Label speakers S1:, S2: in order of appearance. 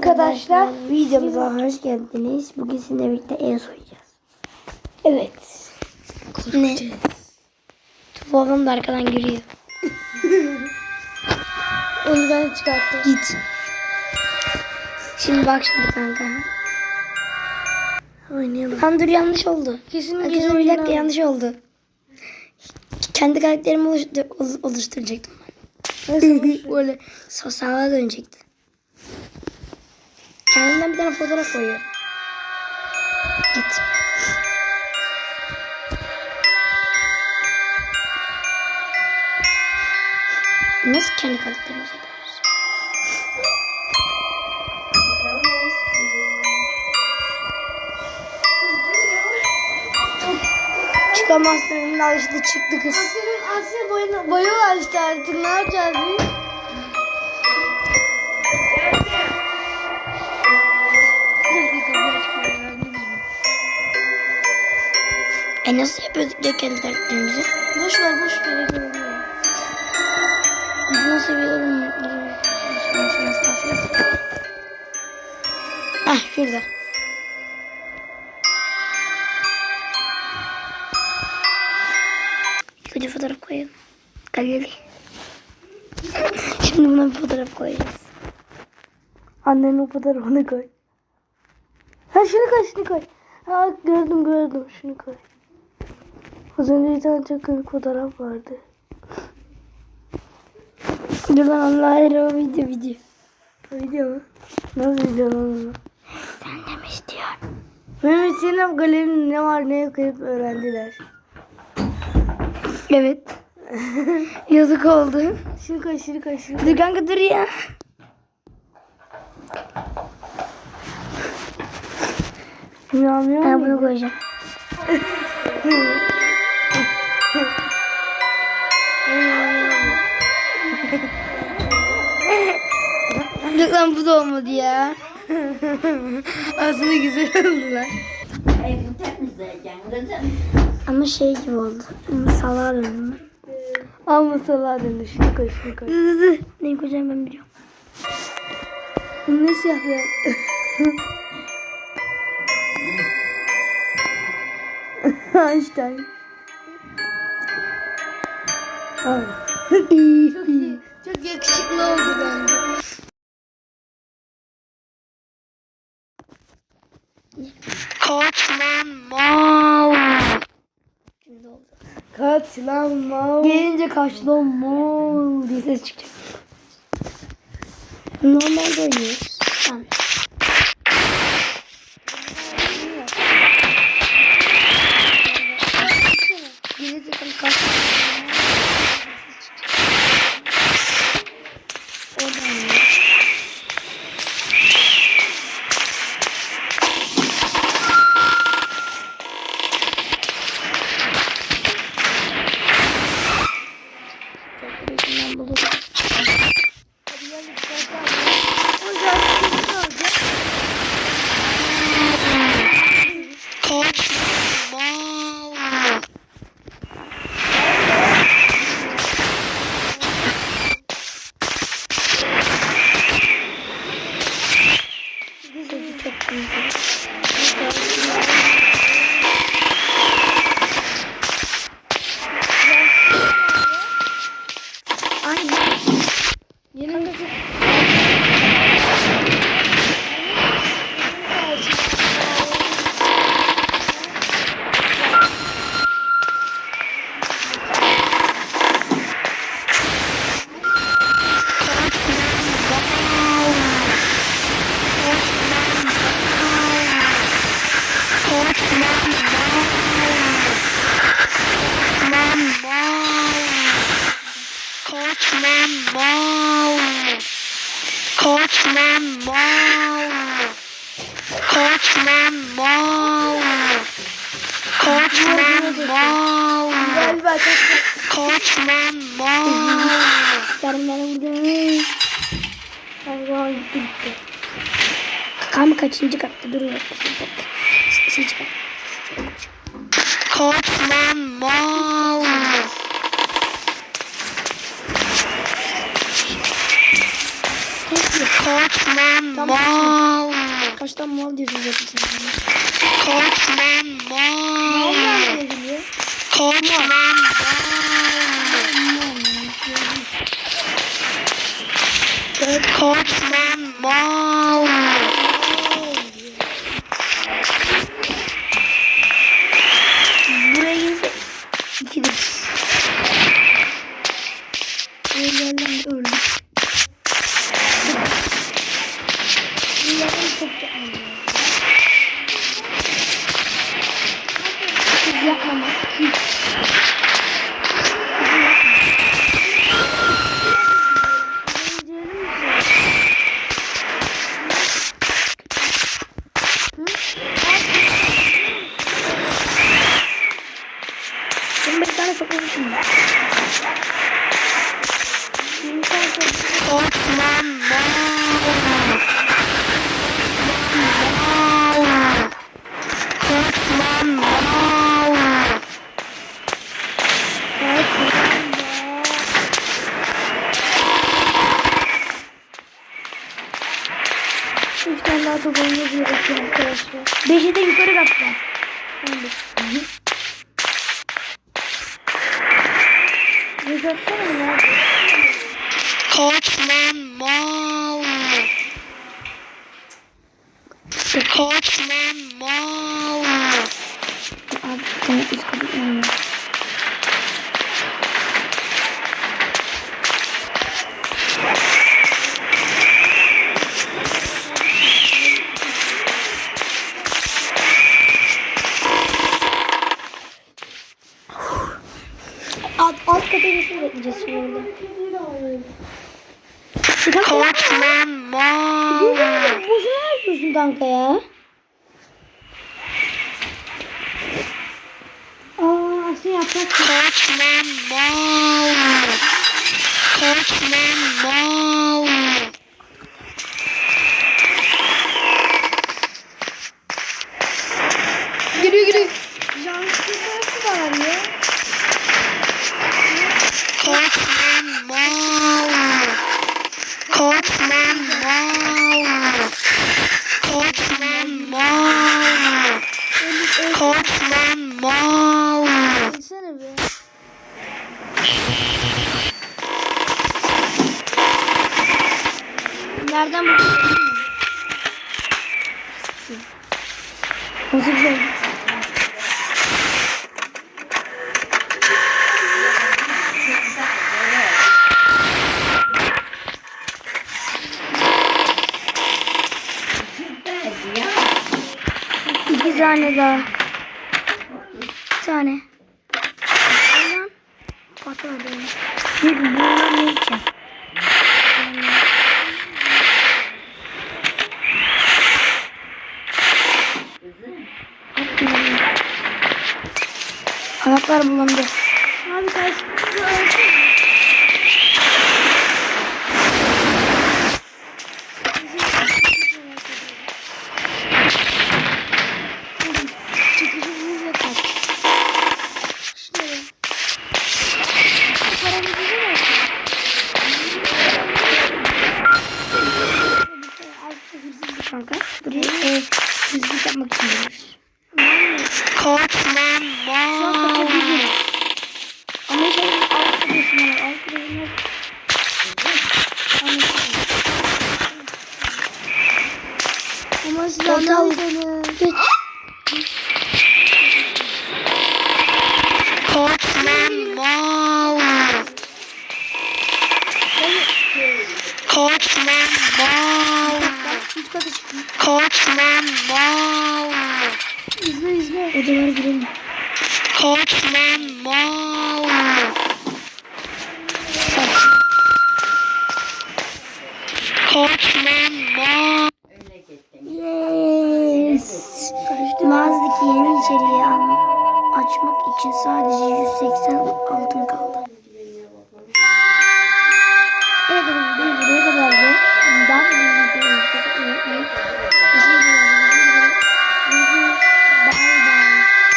S1: arkadaşlar.
S2: Videomuza hoş geldiniz. Bugün sizinle birlikte ev soyacağız.
S1: Evet.
S2: Ne? Babam da arkadan giriyor.
S1: Onu ben çıkarttım.
S2: Git. Şimdi bak şimdi kanka.
S1: Oynayalım.
S2: Lan dur yanlış oldu.
S1: Kesin
S2: Arkadaşlar
S1: gece
S2: bir dakika yanlış oldu. Kendi karakterimi oluştur, ol- oluşturacaktım ben. Böyle sosyala dönecekti. Kendimden bir tane fotoğraf koyuyor. Git. Nasıl kendi karakterimizi yapıyoruz? Çıkamazsın al çıktı kız.
S1: Asya boyuna boyuyorlar işte artık. Ne yapacağız?
S2: E nasıl yapıyorduk ya kendi karakterimizi?
S1: Boş ver boş ver.
S2: Nasıl yapıyordum? Ah şurada. Önce fotoğraf koyalım. Galeri. Şimdi buna bir fotoğraf koyacağız.
S1: Annenin o fotoğrafını koy. Ha şunu koy şunu koy. Ha gördüm gördüm şunu koy. Az önce bir tane çok komik fotoğraf vardı.
S2: Dur lan Allah hayır o video video.
S1: Video mu? Nasıl video lan onu?
S2: Sen de mi istiyorsun?
S1: Mehmet Sinem galerinin ne var ne yok hep öğrendiler.
S2: Evet. Yazık oldu.
S1: Şunu koy şunu koy şunu koy.
S2: Dur kanka dur ya.
S1: İnanmıyor
S2: Ben
S1: musun?
S2: bunu koyacağım. Lan bu da olmadı ya.
S1: Aslında güzel oldular.
S2: Ama şey gibi oldu. Döndüm ben.
S1: Al masalar dönü şunu koy şunu koy.
S2: Dur dur dur. Neyi koyacağım ben biliyorum.
S1: Bu ne siyah beyaz? Einstein. Al. Çok iyi. Çok yakışıklı oldu bence.
S2: Kaç lan mal. Şimdi oldu.
S1: Kaç lan mal.
S2: Gelince kaç lan mal diye ses çıkacak. Normalde oynuyoruz. Tamam. Gelince kaç Oradan oynuyoruz. Ben bulurum. Kaç mal. Sesi çok güzel. Aynen.
S1: Yanında çok...
S2: Koçman mal. Koçman mal. Koçman mal. Koçman mal.
S1: Galiba.
S2: Koçman mal. Yarın beni burada.
S1: Galiba gitti gitti.
S2: Kam kaçıncı katta duruyor? Bir dakika. Şey çıkar. Koçman mal. Koçman Kaçtan
S3: mal.
S2: Kaçtan mal diyorsunuz zaten.
S3: Kaçman mal.
S1: Nereden geliyor?
S3: Kaçman mal. Kaçman mal. şaka düşünme. Osman
S1: Üç tane daha toplamamız gerekiyor arkadaşlar.
S2: Beşi de yukarı
S1: kaptan. 15.
S3: Kaçman mal.
S2: Abi inmiyorum. Alt, alt kata geçsin bekleyeceğiz orada.
S3: Kaçman mal.
S2: Boşuna yapıyorsun kanka ya.
S1: Aa aslında yaprak
S3: Kaçman mal. Kaçman mal.
S2: Giriyor giriyor.
S1: Yansıtması da var ya.
S3: Kaçman mal. Kaçman mal. Kaçman mal. Kaçman mal.
S1: Gelsene be.
S2: Nereden bu? Nasıl güzel. İki tane daha. Bir tane. Patladı. Bir bunlar ne için? Ayaklar bulandı.
S1: Abi karşımızda
S2: Oh. Yeni içeriği açmak için sadece 180 altın kaldı.